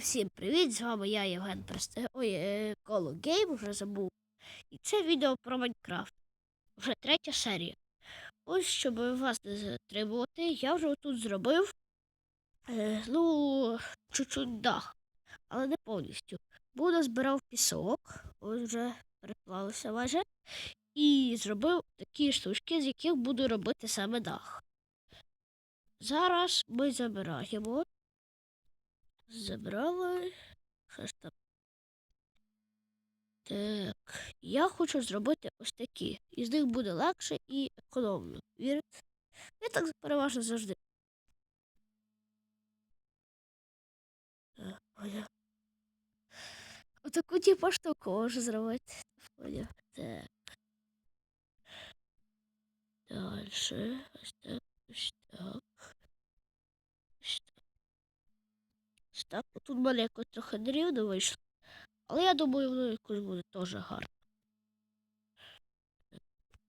всім привіт! З вами я, Євген Престе... Ой, е, Коло Гейм, вже забув. І це відео про Майнкрафт. Вже третя серія. Ось, щоб вас не затримувати, я вже тут зробив е, ну, чуть-чуть дах, але не повністю. Буду збирав пісок, ось вже переклалося майже. І зробив такі штучки, з яких буду робити саме дах. Зараз ми забираємо. Забрали. Що? Так. Я хочу зробити ось такі. Із них буде легше і економно. Вірите? Я так переважно завжди. Отаку типу штуку можу зробити. Так. Дальше. Ось так. Ось так. Ось так. Ось так. Тут в мене якось трохи нерівно вийшло. Але я думаю, воно якось буде теж гарно.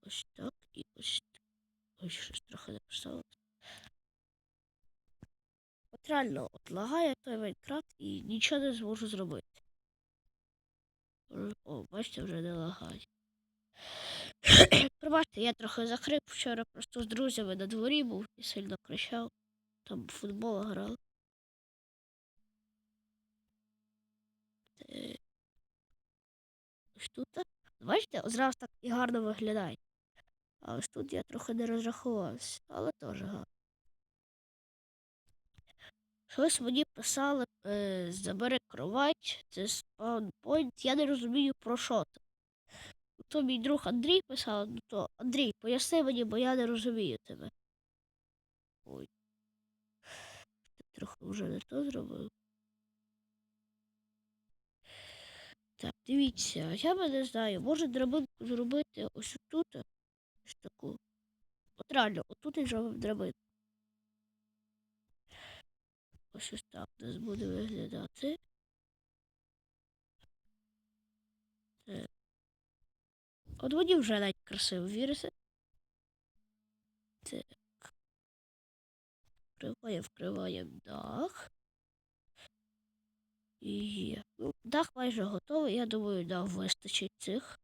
Ось так і ось так. Ось щось трохи не поставилось. От реально, от лагає той Майнкрафт і нічого не зможу зробити. О, бачите, вже не лагає. Пробачте, я трохи закрив вчора просто з друзями на дворі був і сильно кричав. Там футбол грали. Ось тут. Бачите, одразу так і гарно виглядає. А ось тут я трохи не розрахувався, але теж гарно. Щось мені писали, е, забери кровать, це спаунпойнт, я не розумію про що це. То мій друг Андрій писав, ну то Андрій, поясни мені, бо я не розумію тебе. Ой. Трохи вже не то зробив. Так, дивіться, я би не знаю, може драбинку зробити ось тут. Ось таку. От реально, отут я зробив драбинку. Ось ось так у нас буде виглядати. Так. От мені вже навіть красиво вірите. Так. Вкриваємо, вкриваємо дах. І є. Дах майже готовий. Я думаю, дах вистачить цих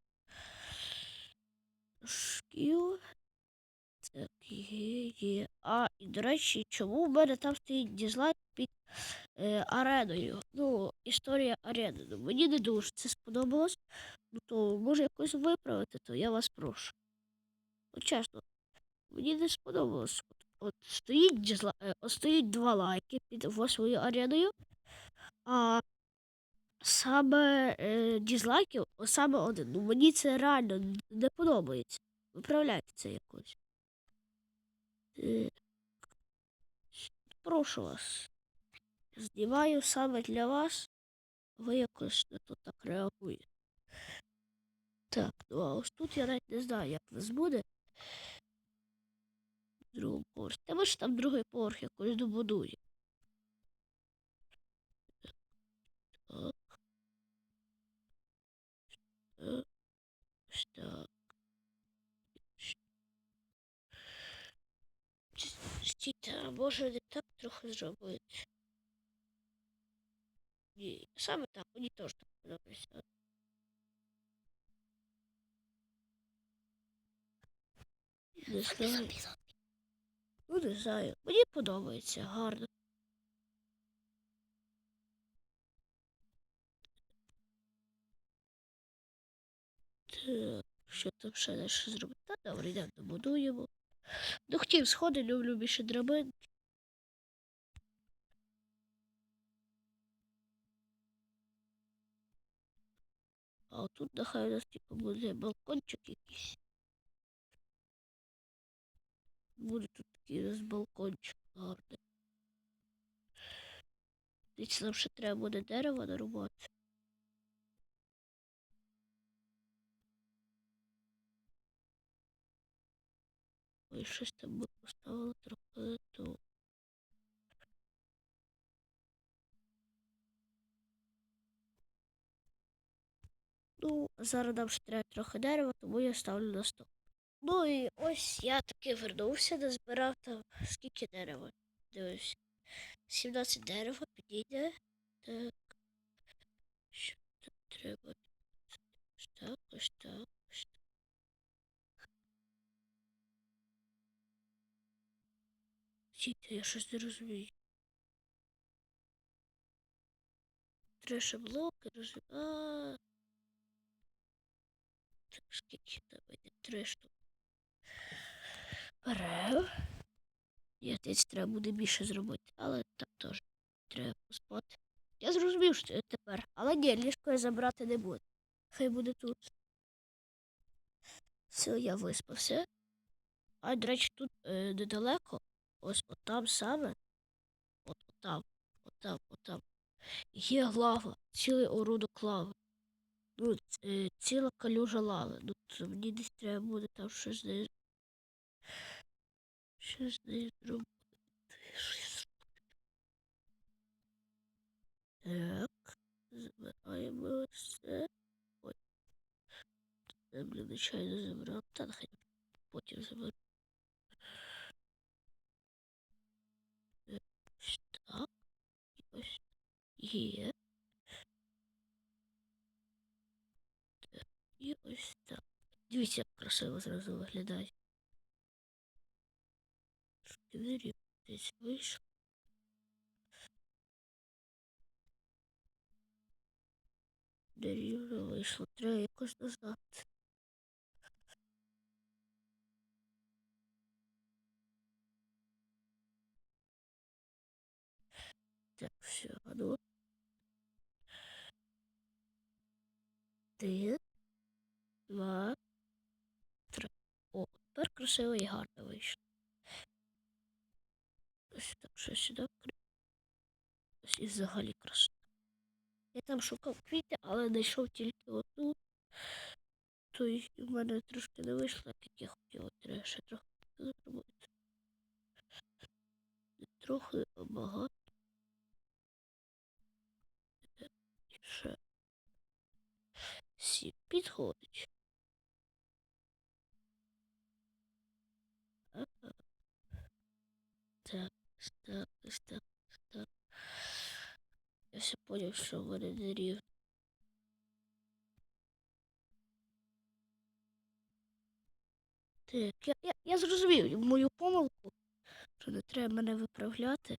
шкіл. Так, є, є. А, і до речі, чому в мене там стоїть дізлайк під е, ареною? Ну, історія арени. Ну, мені не дуже це сподобалось. Ну то може якось виправити, то я вас прошу. От чесно, мені не сподобалось. От, от стоїть дізла... е, стоїть два лайки під восьмою ареною, а саме е, дізлайків саме один. Ну мені це реально не подобається. Виправляйте це якось. Так. Прошу вас. Знімаю саме для вас. Ви якось не то так реагуєте. Так, ну а ось тут я навіть не знаю, як в нас буде. Другому поверсі. Та ми ж там другий поверх якось добудує. Так. Так. Стійте, може не так трохи зробити. Ні, саме так, мені теж так подобається. Не знаю. Ну, не знаю. Мені подобається, гарно. Що там ще далі зробити? Та добре, йдемо добудуємо. Ну, хотів сходи, люблю більше драбин. А отут нехай у нас типу буде балкончик якийсь. Буде тут такий у нас балкончик гарний. Дивіться, нам ще треба буде дерево нарубати. Щось там ми поставили трохи то. Ну, зараз нам ще треба трохи дерева, тому я ставлю на стол. Ну і ось я таки вернувся, назбирав там скільки дерева. Дивився. 17 дерева підійде. Так. Що тут треба? Ось так, ось так, я щось не розумію. Треба ще блоки розумію. Так, скільки давайте? Три штуки. Берем. Я десь треба буде більше зробити, але так теж треба поспати. Я зрозумів, що це тепер, але ні, ліжко я забрати не буду. Хай буде тут. Все, я виспався. А, до речі, тут е, недалеко, ось отам саме, от отам, отам, отам, є лава, цілий орудок лави. Ну, е, ціла калюжа лави. Ну, мені десь треба буде там щось з нею. Щось з нею зробити. Так, забираємо це. Ой. Землю нечайно забрав. Та нехай потім заберу. є. Так, І ось так. Дивіться, як красиво зразу виглядає. Двері десь вийшов. Двері вже вийшло. Треба якось назад. Так, все, а Один, два, три. О, тепер красиво і гарно вийшло. Ось так, що сюди. Ось і взагалі красиво. Я там шукав квіти, але знайшов тільки одну. Тобто в мене трошки не вийшло, як я хотів. Треба ще трохи зробити. Трохи, багато. Е, Ще. Сі підходить. Ага. Так, ось так, ось так, ось так. Я все понял, що в мене не рівно. Так, я, я, я зрозумів мою помилку, що не треба мене виправляти.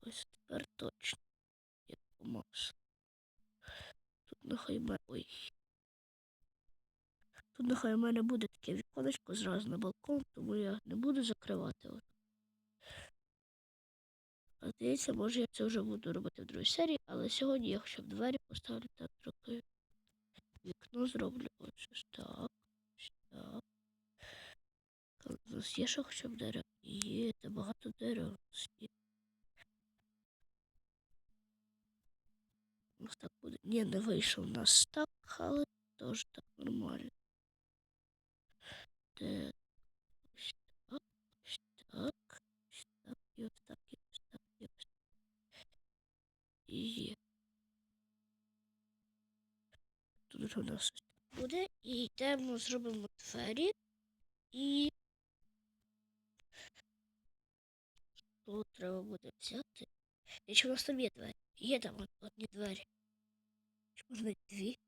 Ось тепер точно. Я помався. Тут нехай мене. Ой. Тут нехай у мене буде таке віконечко зразу на балкон, тому я не буду закривати. Здається, може я це вже буду робити в другій серії, але сьогодні я хоча б двері поставлю так трохи. Вікно зроблю ось так. Так. У нас є ще хоча б дерева? Є, та багато дерев у нас так буде. Ні, не вийшов у нас так, але теж так нормально. Так, ось так, ось так, ось так, і ось так. Є. Тут у нас буде. І йдемо, зробимо двері. І що треба буде взяти? Якщо у нас там є двері. Є там одні двері. Чи можна дві?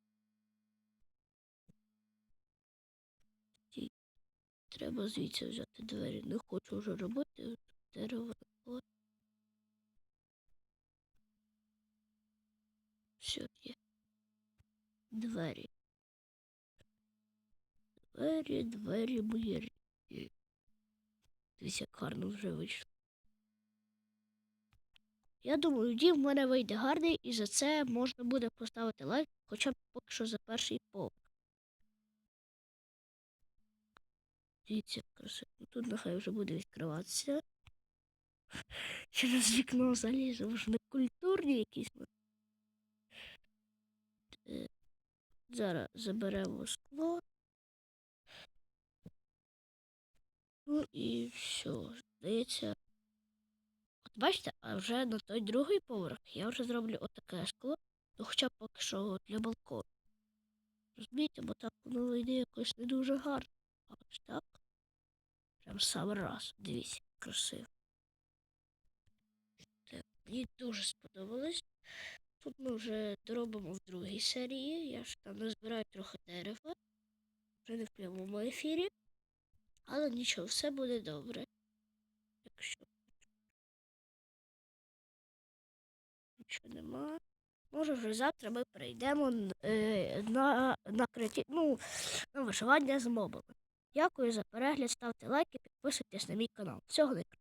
Треба звідси взяти двері. Не хочу вже робити. Дерево є. Двері. Двері, двері мої. Дивіться, як гарно вже вийшло. Я думаю, дім в мене вийде гарний, і за це можна буде поставити лайк, хоча б поки що за перший поверх. Дивіться, красиво. Ну, Тут нехай вже буде відкриватися. Через вікно залізе, вже не культурні якісь. Зараз заберемо скло. Ну і все, здається. От бачите, а вже на той другий поверх я вже зроблю отаке скло, ну хоча б поки що для балкону. Розумієте, бо так воно вийде якось не дуже гарно. А ось так. Прям сам раз. Дивіться, красиво. Так, Мені дуже сподобалось. Тут ми вже доробимо в другій серії. Я ж там назбираю трохи дерева. Вже не в прямому ефірі. Але нічого, все буде добре. Якщо нічого нема. Може, вже завтра ми перейдемо е, на, на, креатив, ну, на виживання з мобами. Дякую за перегляд, ставте лайки, підписуйтесь на мій канал. Всього найкращого.